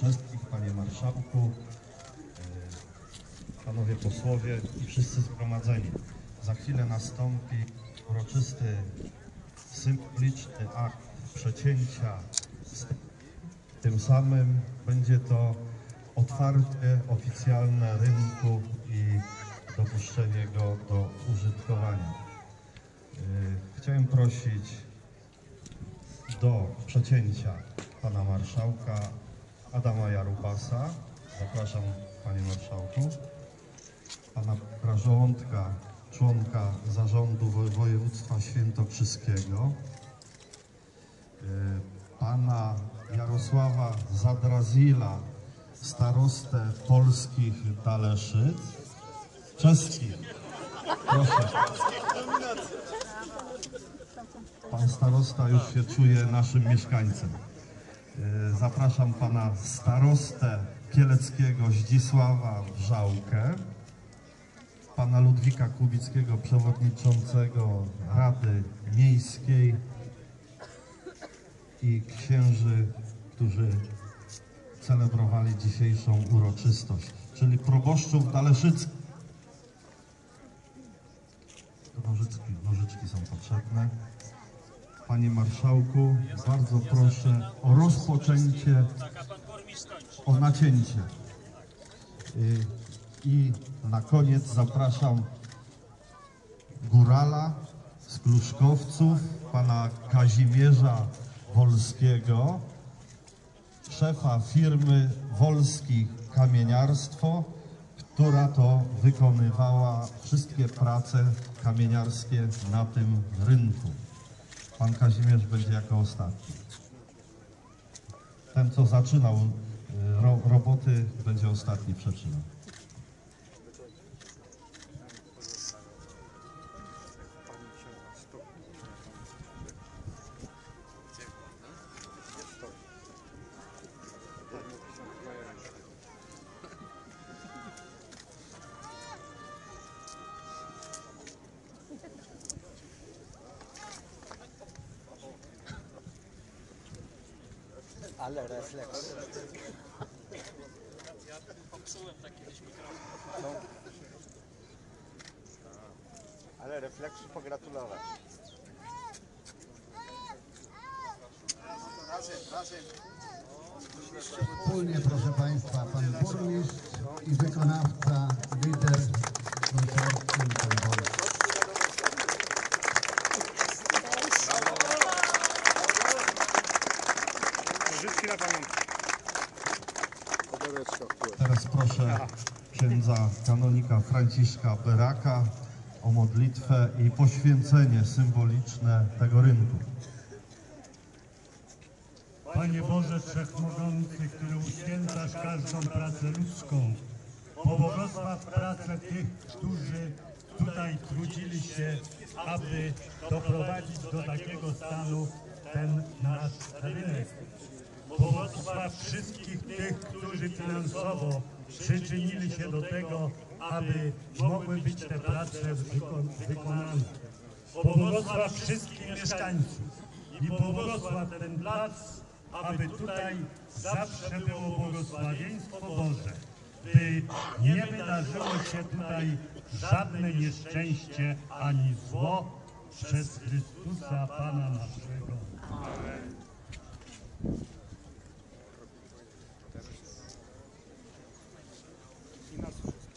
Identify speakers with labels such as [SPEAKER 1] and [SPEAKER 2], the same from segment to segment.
[SPEAKER 1] Czeskich, panie marszałku, y, panowie posłowie i wszyscy zgromadzeni. Za chwilę nastąpi uroczysty, symboliczny akt przecięcia. Tym samym będzie to otwarcie oficjalne rynku i dopuszczenie go do użytkowania. Yy, Chciałem prosić do przecięcia pana marszałka Adama Jarubasa. Zapraszam panie marszałku. Pana Prażołądka, członka zarządu Wo- województwa świętokrzyskiego. Yy, Pana Jarosława Zadrazila, starostę polskich Daleszyc. Czeskich. Proszę. Pan starosta już się czuje naszym mieszkańcem. E, Zapraszam pana starostę Kieleckiego Zdzisława Wrzałkę, pana Ludwika Kubickiego, przewodniczącego Rady Miejskiej i księży, którzy celebrowali dzisiejszą uroczystość, czyli proboszczów Daleszyckich. Nożyczki, nożyczki są potrzebne. Panie Marszałku, bardzo proszę o rozpoczęcie, o nacięcie. Y, I na koniec zapraszam górala z Kluszkowców, pana Kazimierza Wolskiego, szefa firmy Wolski Kamieniarstwo, która to wykonywała wszystkie prace kamieniarskie na tym rynku. Pan Kazimierz będzie jako ostatni. Ten, co zaczynał y, ro, roboty, będzie ostatni przeczynał.
[SPEAKER 2] Ale refleks. No. Ale refleksu pogratulować.
[SPEAKER 3] Wspólnie, proszę Państwa, Pan Burmistrz i wykonawca, lider konsorcjum Pan Wolski.
[SPEAKER 4] Życzki na pamiątkę.
[SPEAKER 1] Teraz proszę księdza kanonika Franciszka Beraka o modlitwę i poświęcenie symboliczne tego rynku.
[SPEAKER 5] Panie Boże Wszechmogący, który uświęcasz każdą pracę ludzką, pobłogosław pracę tych, którzy tutaj trudzili się, aby doprowadzić do takiego stanu ten nasz rynek. Pobłogosław wszystkich tych, którzy finansowo przyczynili się do tego, aby mogły być te prace wyko- wykonane. Pobłogosław wszystkich mieszkańców i pobłogosław ten plac, aby tutaj zawsze było błogosławieństwo Boże, by nie wydarzyło się tutaj żadne nieszczęście ani zło przez Chrystusa Pana naszego.
[SPEAKER 4] I nas wszystkich.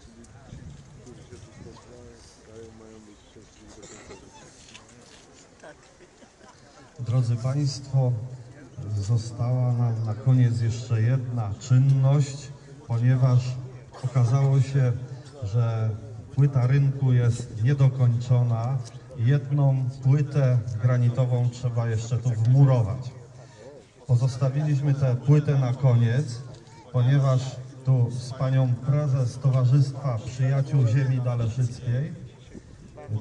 [SPEAKER 4] Czyli ci, którzy się tu spotkają, mają być szczęśliwi do końca życia.
[SPEAKER 1] Drodzy Państwo, została nam na koniec jeszcze jedna czynność, ponieważ okazało się, że płyta rynku jest niedokończona, jedną płytę granitową trzeba jeszcze tu wmurować. Pozostawiliśmy tę płytę na koniec, ponieważ tu z panią prezes Towarzystwa Przyjaciół Ziemi Daleszyckiej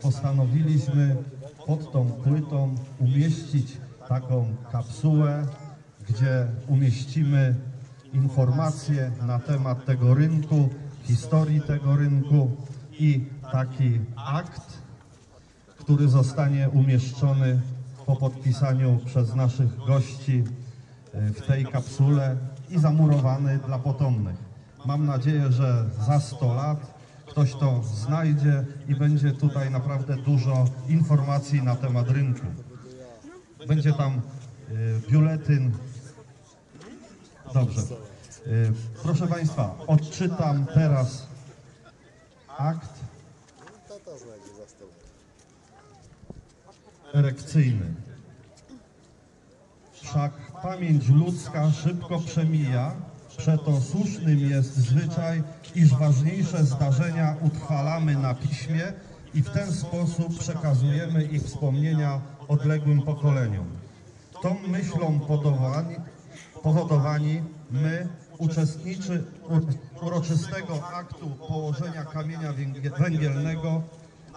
[SPEAKER 1] postanowiliśmy pod tą płytą umieścić taką kapsułę, gdzie umieścimy informacje na temat tego rynku, historii tego rynku i taki akt, który zostanie umieszczony po podpisaniu przez naszych gości e, w tej kapsule i zamurowany dla potomnych. Mam nadzieję, że za 100 lat ktoś to znajdzie i będzie tutaj naprawdę dużo informacji na temat rynku. Będzie tam e, biuletyn. Dobrze. E, Proszę Państwa, odczytam teraz akt erekcyjny. Wszak pamięć ludzka szybko przemija, przeto słusznym jest zwyczaj, iż ważniejsze zdarzenia utrwalamy na piśmie i w ten sposób przekazujemy ich wspomnienia odległym pokoleniom. Tą myślą podowani, powodowani my, uczestniczy uroczystego aktu położenia kamienia węgie- węgielnego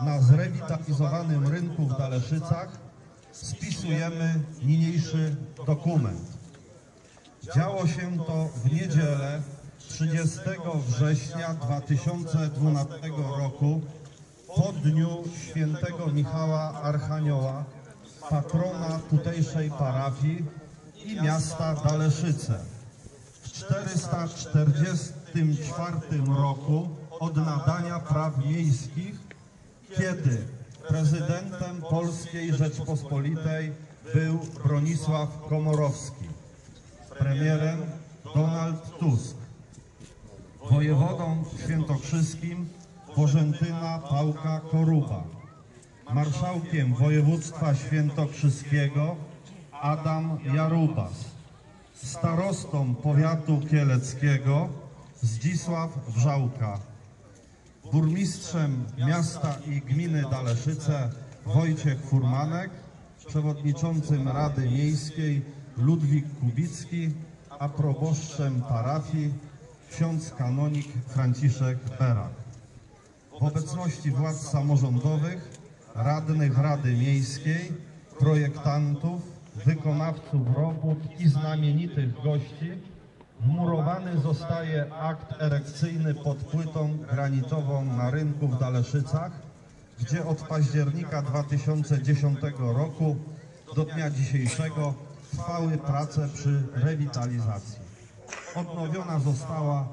[SPEAKER 1] na zrewitalizowanym rynku w Daleszycach, spisujemy niniejszy dokument. Działo się to w niedzielę 30 września 2012 roku po dniu świętego Michała Archanioła, patrona tutejszej parafii i miasta Daleszyce. W 444 roku od nadania praw miejskich, kiedy prezydentem Polskiej Rzeczpospolitej był Bronisław Komorowski, premierem Donald Tusk, wojewodą świętokrzyskim Bożentyna Pałka Koruba, marszałkiem województwa świętokrzyskiego Adam Jarubas, starostą powiatu kieleckiego Zdzisław Wrzałka, burmistrzem miasta i gminy Daleszyce Wojciech Furmanek, przewodniczącym Rady Miejskiej Ludwik Kubicki, a proboszczem parafii ksiądz kanonik Franciszek Berak. W obecności władz samorządowych, radnych Rady Miejskiej, projektantów, wykonawców robót i znamienitych gości wmurowany zostaje akt erekcyjny pod płytą granitową na rynku w Daleszycach, gdzie od października 2010 roku do dnia dzisiejszego trwały prace przy rewitalizacji. Odnowiona została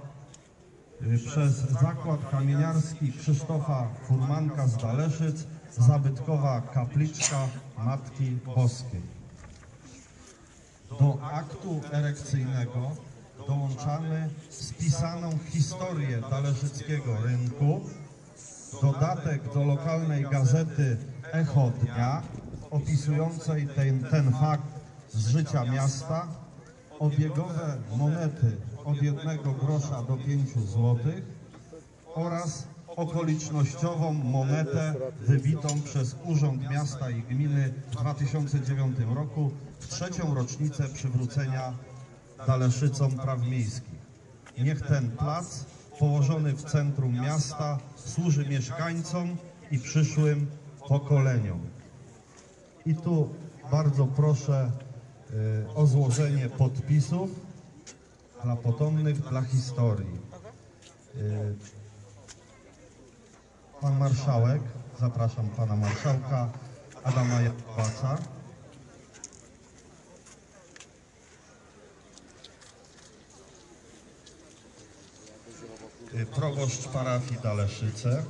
[SPEAKER 1] y, przez Zakład Kamieniarski Krzysztofa Furmanka z Daleszyc zabytkowa kapliczka Matki Boskiej. Do aktu erekcyjnego dołączamy spisaną historię Daleszyckiego Rynku, dodatek do lokalnej gazety Echo Dnia opisującej ten, ten fakt z życia miasta, obiegowe monety od jednego grosza do pięciu złotych oraz okolicznościową monetę wybitą przez Urząd Miasta i Gminy w 2009 roku w trzecią rocznicę przywrócenia Daleszycom praw miejskich. Niech ten plac położony w centrum miasta służy mieszkańcom i przyszłym pokoleniom. I tu bardzo proszę y, o złożenie podpisów dla potomnych, dla historii. Y, Pan marszałek, zapraszam pana marszałka Adama Jakubaca. Y, Proboszcz parafii Daleszyce.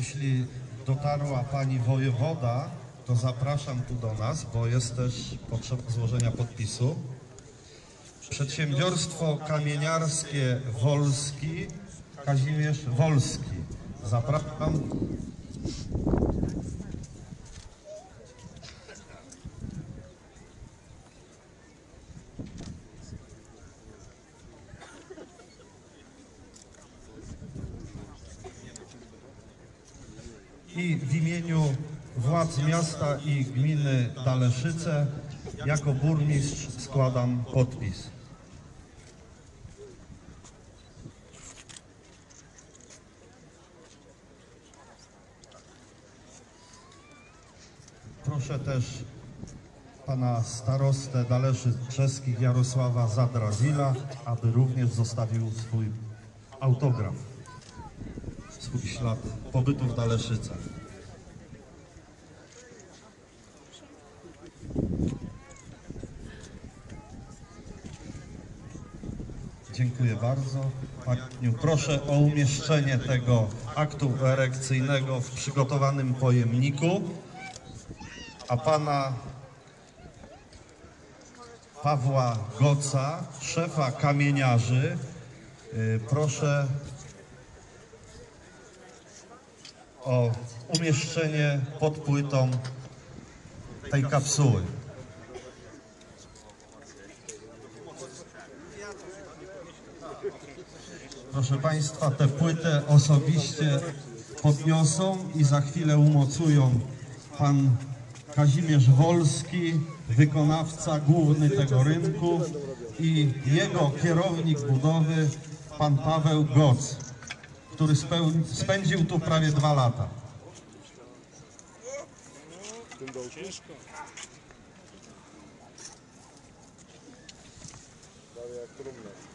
[SPEAKER 1] Jeśli dotarła pani wojewoda, to zapraszam tu do nas, bo jest też potrzeba złożenia podpisu. Przedsiębiorstwo kamieniarskie Wolski, Kazimierz Wolski. Zapraszam I w imieniu władz miasta i gminy Daleszyce jako burmistrz składam podpis. Proszę też pana starostę Daleszy Czeskich Jarosława Zadrazila, aby również zostawił swój autograf, swój ślad pobytu w Daleszycach. Dziękuję bardzo. Proszę o umieszczenie tego aktu erekcyjnego w przygotowanym pojemniku, a pana Pawła Goca, szefa kamieniarzy, y, proszę o umieszczenie pod płytą tej kapsuły. Proszę Państwa, tę płytę osobiście podniosą i za chwilę umocują pan Kazimierz Wolski, wykonawca główny tego rynku i jego kierownik budowy, pan Paweł Goc, który spędził tu prawie dwa lata.
[SPEAKER 4] Dołku? Prawie jak trumna.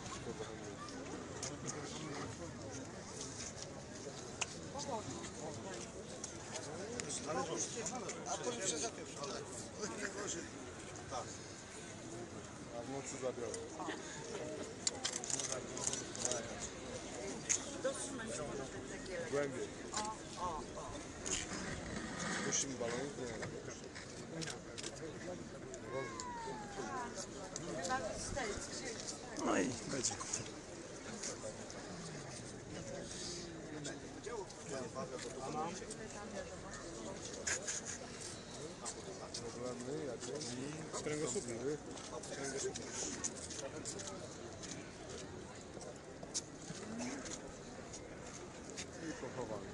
[SPEAKER 4] I pochowany.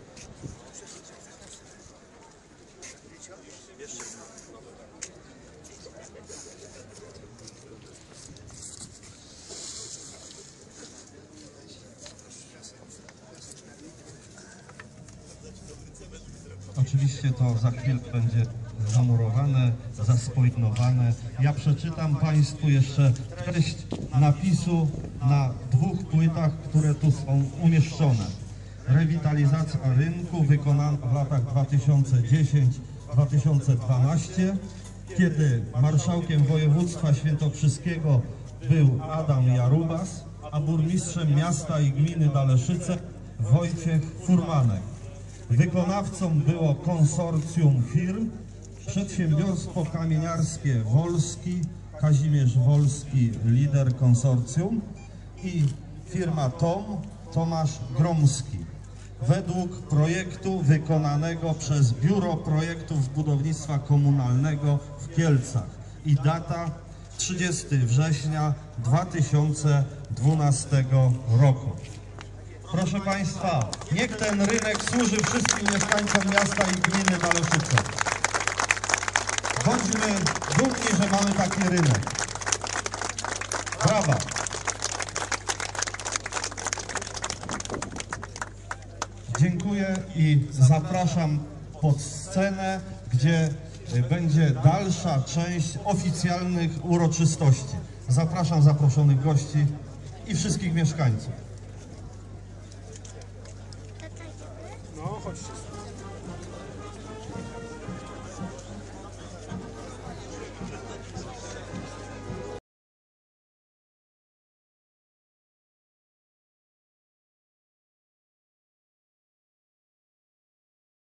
[SPEAKER 1] Oczywiście to za chwilę będzie zamurowane, zaspoilowane. Ja przeczytam Państwu jeszcze treść napisu na dwóch płytach, które tu są umieszczone. Rewitalizacja rynku wykonana w latach 2010-2012, kiedy marszałkiem województwa świętokrzyskiego był Adam Jarubas, a burmistrzem miasta i gminy Daleszyce Wojciech Furmanek. Wykonawcą było konsorcjum firm, przedsiębiorstwo kamieniarskie Wolski, Kazimierz Wolski, lider konsorcjum i firma Tom, Tomasz Gromski. Według projektu wykonanego przez Biuro Projektów Budownictwa Komunalnego w Kielcach i data 30 września 2012 roku. Proszę Państwa, niech ten rynek służy wszystkim mieszkańcom miasta i gminy Daleszyce. Bądźmy dumni, że mamy taki rynek. Brawa! Dziękuję i zapraszam pod scenę, gdzie będzie dalsza część oficjalnych uroczystości. Zapraszam zaproszonych gości i wszystkich mieszkańców.